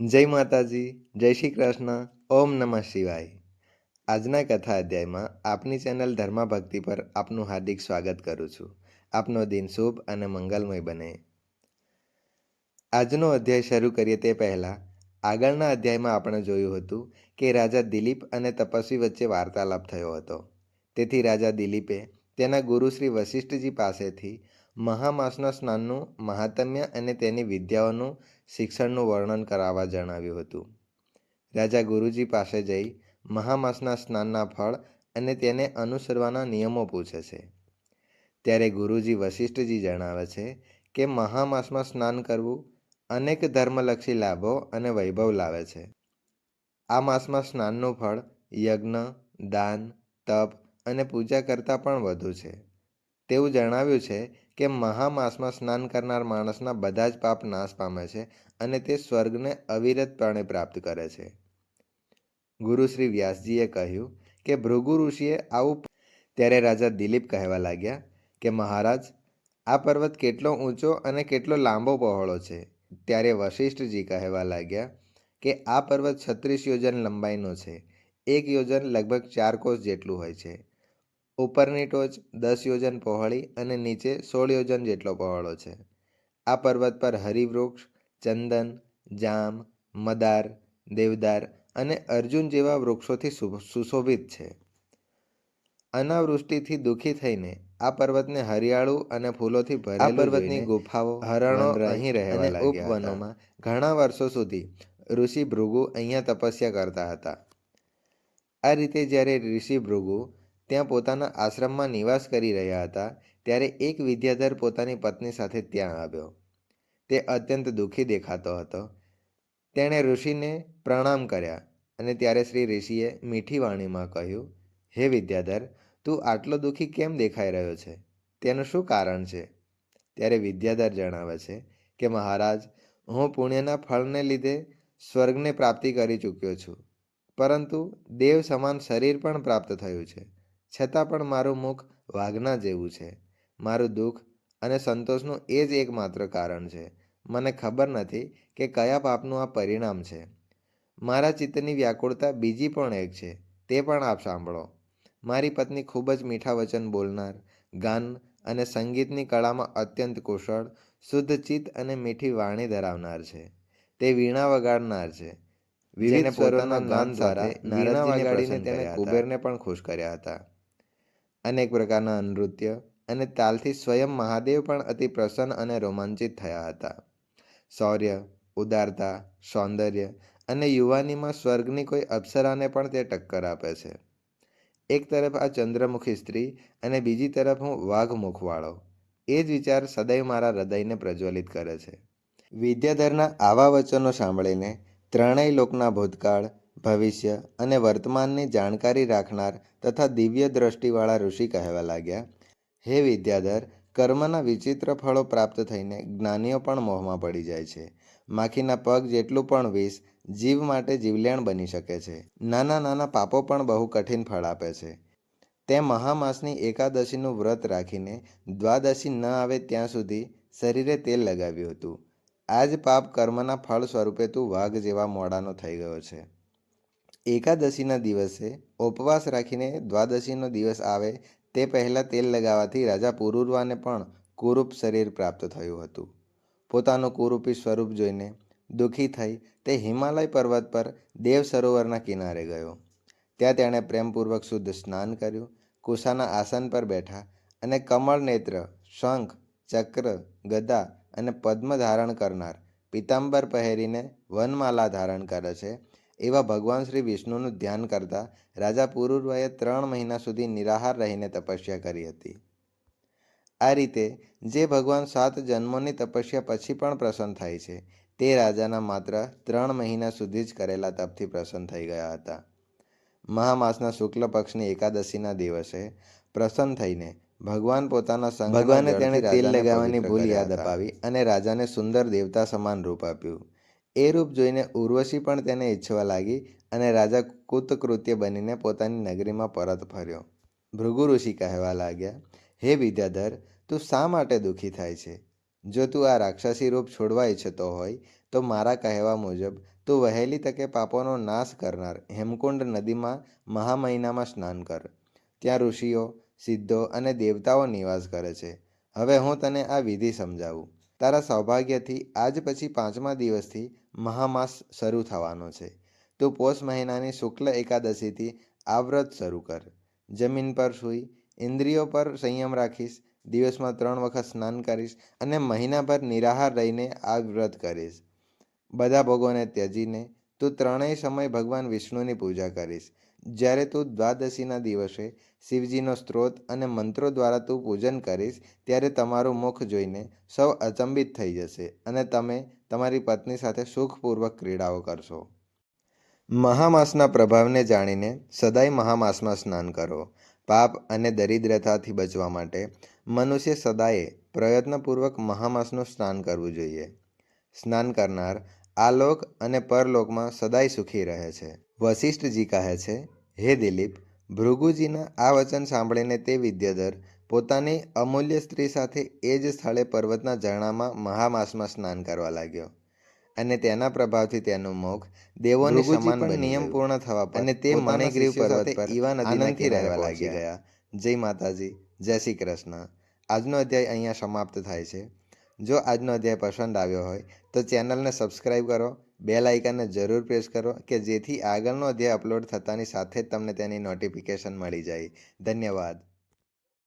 જય માતાજી, જય શ્રી કૃષ્ણ, ઓમ નમઃ શિવાય. આજના કથા અધ્યાયમાં આપની ચેનલ ધર્મા ભક્તિ પર આપનું હાર્દિક સ્વાગત કરું છું. આપનો દિન શુભ અને મંગલમય બને. આજનો અધ્યાય શરૂ કરીએ તે પહેલાં, આગળના અધ્યાયમાં આપણે જોયું હતું કે રાજા દિલીપ અને તપસ્વી વચ્ચે વાર્તાલાપ થયો હતો. તેથી રાજા દિલીપે તેના ગુરુ શ્રી વશિષ્ઠજી પાસેથી મહામાસના સ્નાનનું મહાત્મ્ય અને તેની વિદ્યાઓનું શિક્ષણનું વર્ણન કરાવવા જણાવ્યું હતું. રાજા ગુરુજી પાસે જઈ મહામાસના સ્નાનના ફળ અને તેને અનુસરવાના નિયમો પૂછે છે. ત્યારે ગુરુજી વશિષ્ઠજી જણાવે છે કે મહામાસમાં સ્નાન કરવું અનેક ધર્મલક્ષી લાભો અને વૈભવ લાવે છે. આ માસમાં સ્નાનનું ફળ યજ્ઞ, દાન, તપ અને પૂજા કરતાં પણ વધુ છે. તેવું જણાવ્યું છે કે મહામાસમાં સ્નાન કરનાર માણસના બધા જ પાપ નાશ પામે છે અને તે સ્વર્ગને અવિરતપણે પ્રાપ્ત કરે છે. ગુરુ શ્રી વ્યાસજીએ કહ્યું કે ભૃગુ ઋષિએ આવું ત્યારે રાજા દિલીપ કહેવા લાગ્યા કે મહારાજ, આ પર્વત કેટલો ઊંચો અને કેટલો લાંબો પહોળો છે. ત્યારે વશિષ્ઠજી કહેવા લાગ્યા કે આ પર્વત છત્રીસ યોજન લંબાઈનો છે. એક યોજન લગભગ ચાર કોષ જેટલું હોય છે. ઉપરની ટોચ દસ યોજન પહોળી અને નીચે સોળ યોજન જેટલો પહોળો છે. આ પર્વત પર હરિવૃક્ષ ચંદન જામ મદાર દેવદાર અને અર્જુન જેવા વૃક્ષોથી સુશોભિત છે. અનાવૃષ્ટિથી દુઃખી થઈને આ પર્વતને હરિયાળું અને ફૂલોથી ભરેલું પર્વતની ગુફાઓ હરણો અહીં રહેવા લાગ્યા ઉપવનોમાં ઘણા વર્ષો સુધી ઋષિ ભૃગુ અહીંયા તપસ્યા કરતા હતા. આ રીતે જ્યારે ઋષિ ભૃગુ ત્યાં પોતાના આશ્રમમાં નિવાસ કરી રહ્યા હતા, ત્યારે એક વિદ્યાધર પોતાની પત્ની સાથે ત્યાં આવ્યો. તે અત્યંત દુઃખી દેખાતો હતો. તેણે ઋષિને પ્રણામ કર્યા અને ત્યારે શ્રી ઋષિએ મીઠી વાણીમાં કહ્યું, હે વિદ્યાધર, તું આટલો દુઃખી કેમ દેખાઈ રહ્યો છે? તેનું શું કારણ છે? ત્યારે વિદ્યાધર જણાવે છે કે, મહારાજ, હું પુણ્યના ફળને લીધે સ્વર્ગને પ્રાપ્તિ કરી ચૂક્યો છું, પરંતુ દેવ સમાન શરીર પણ પ્રાપ્ત થયું છે. છતાં પણ મારું મુખ વાઘના જેવું છે. મારું દુઃખ અને સંતોષનું એ જ એકમાત્ર કારણ છે. મને ખબર નથી કે કયા પાપનું આ પરિણામ છે. મારા ચિત્તની વ્યાકુળતા બીજી પણ એક છે. તે પણ આપ સાંભળો. મારી પત્ની ખૂબ જ મીઠા વચન બોલનાર ગાન અને સંગીતની કળામાં અત્યંત કુશળ શુદ્ધ ચિત્ત અને મીઠી વાણી ધરાવનાર છે. તે વીણા વગાડનાર છે. વિવિધ સ્વરોના ગાન વીણા વગાડીને તેણે કુબેરને પણ ખુશ કર્યા હતા. અનેક પ્રકારના નૃત્ય અને તાલથી સ્વયં મહાદેવ પણ અતિ પ્રસન્ન અને રોમાંચિત થયા હતા. શૌર્ય, ઉદારતા, સૌંદર્ય અને યુવાનીમાં સ્વર્ગની કોઈ અપ્સરાને પણ તે ટક્કર આપે છે. એક તરફ આ ચંદ્રમુખી સ્ત્રી અને બીજી તરફ હું વાઘ મુખવાળો એ જ વિચાર સદૈવ મારા હૃદયને પ્રજ્વલિત કરે છે. વિદ્યાધરના આવા વચનો સાંભળીને ત્રણેય લોકના ભૂતકાળ ભવિષ્ય અને વર્તમાનની જાણકારી રાખનાર તથા દિવ્ય દ્રષ્ટિવાળા ઋષિ કહેવા લાગ્યા. હે વિદ્યાધર, કર્મના વિચિત્ર ફળો પ્રાપ્ત થઈને જ્ઞાનીઓ પણ મોહમાં પડી જાય છે. માખીના પગ જેટલું પણ વિષ જીવ માટે જીવલેણ બની શકે છે. નાના નાના પાપો પણ બહુ કઠિન ફળ આપે છે. તે મહામાસની એકાદશીનું વ્રત રાખીને દ્વાદશી ન આવે ત્યાં સુધી શરીરે તેલ લગાવ્યું હતું. આ જ પાપ કર્મના ફળ સ્વરૂપે તું વાઘ જેવા મોડાનો થઈ ગયો છે. એકાદશીના દિવસે ઉપવાસ રાખીને દ્વાદશીનો દિવસ આવે, તે પહેલાં તેલ લગાવવાથી રાજા પુરુરવાને પણ કુરૂપ શરીર પ્રાપ્ત થયું હતું. પોતાનું કુરૂપી સ્વરૂપ જોઈને દુઃખી થઈ તે હિમાલય પર્વત પર દેવ સરોવરના કિનારે ગયો. ત્યાં તેણે પ્રેમપૂર્વક શુદ્ધ સ્નાન કર્યું કુશાના આસન પર બેઠા અને કમળ નેત્ર, શંખ, ચક્ર, ગદા અને પદ્મ ધારણ કરનાર પિતાંબર પહેરીને વનમાલા ધારણ કરે છે એવા ભગવાન શ્રી વિષ્ણુનું ધ્યાન કરતા રાજા પુરુરવાએ ત્રણ મહિના સુધી નિરાહાર રહીને તપસ્યા કરી હતી. આ રીતે જે ભગવાન સાત જન્મોની તપસ્યા પછી પણ પ્રસન્ન થાય છે તે રાજાના માત્ર ત્રણ મહિના સુધી જ કરેલા તપથી પ્રસન્ન થઈ ગયા હતા. મહામાસના શુક્લ પક્ષની એકાદશીના દિવસે પ્રસન્ન થઈને ભગવાન પોતાના સંગ ભગવાને તેણે તેલ લગાવવાની ભૂલ યાદ અપાવી અને રાજાને સુંદર દેવતા સમાન રૂપ આપ્યું. એ રૂપ જોઈને ઉર્વશી પણ તેને ઈચ્છવા લાગી અને રાજા કૃતકૃત્ય બનીને પોતાની નગરીમાં પરત ફર્યો. ભૃગુ ઋષિ કહેવા લાગ્યા, હે વિદ્યાધર, તું શા માટે દુઃખી થાય છે? જો તું આ રાક્ષસી રૂપ છોડવા ઈચ્છતો હોય, તો મારા કહેવા મુજબ તું વહેલી તકે પાપોનો નાશ કરનાર હેમકુંડ નદીમાં મહામહિનામાં સ્નાન કર. ત્યાં ઋષિઓ, સિદ્ધો અને દેવતાઓ નિવાસ કરે છે. હવે હું તને આ વિધિ સમજાવું. તારા સૌભાગ્યથી આજ પછી પાંચમા દિવસથી મહામાસ શરૂ થવાનો છે. તું પોષ મહિનાની શુક્લ એકાદશીથી આ વ્રત શરૂ કર. જમીન પર સૂઈ, ઇન્દ્રિયો પર સંયમ રાખીશ, દિવસમાં ત્રણ વખત સ્નાન કરીશ અને મહિનાભર નિરાહાર રહીને આ વ્રત કરીશ. બધા ભોગોને ત્યજીને તું ત્રણેય સમય ભગવાન વિષ્ણુની પૂજા કરીશ. જ્યારે તું દ્વાદશીના દિવસે શિવજીનો સ્ત્રોત અને મંત્રો દ્વારા તું પૂજન કરીશ, ત્યારે તમારું મુખ જોઈને સૌ અચંબિત થઈ જશે અને તમે તમારી પત્ની સાથે સુખપૂર્વક ક્રીડાઓ કરશો. મહામાસના પ્રભાવને જાણીને સદાય મહામાસમાં સ્નાન કરો. પાપ અને દરિદ્રતાથી બચવા માટે મનુષ્ય સદાયે પ્રયત્નપૂર્વક મહામાસનું સ્નાન કરવું જોઈએ. સ્નાન કરનાર આ લોક અને પરલોકમાં સદાય સુખી રહે છે. વશિષ્ઠજી કહે છે હે દિલીપ ભૃગુજીના આ વચન સાંભળીને તે વિદ્યાધર પોતાની અમૂલ્ય સ્ત્રી સાથે એ જ સ્થળે પર્વતના ઝરણામાં મહામાસમાં સ્નાન કરવા લાગ્યો અને તેના પ્રભાવથી તેનું મુખ દેવોની સમાન નિયમ પૂર્ણ થવા અને તે મણિગ્રીવ પર્વત પર ઈવા નદીનાથી રહેવા લાગી ગયા. જય માતાજી જય શ્રી કૃષ્ણ. આજનો અધ્યાય અહીંયા સમાપ્ત થાય છે. જો આજનો અધ્યાય પસંદ આવ્યો હોય, તો ચેનલને સબસ્ક્રાઈબ કરો બે લાઇકનને જરૂર પ્રેસ કરો કે જેથી આગળનો અધ્યાય અપલોડ થતાની સાથે જ તમને તેની નોટિફિકેશન મળી જાય. ધન્યવાદ.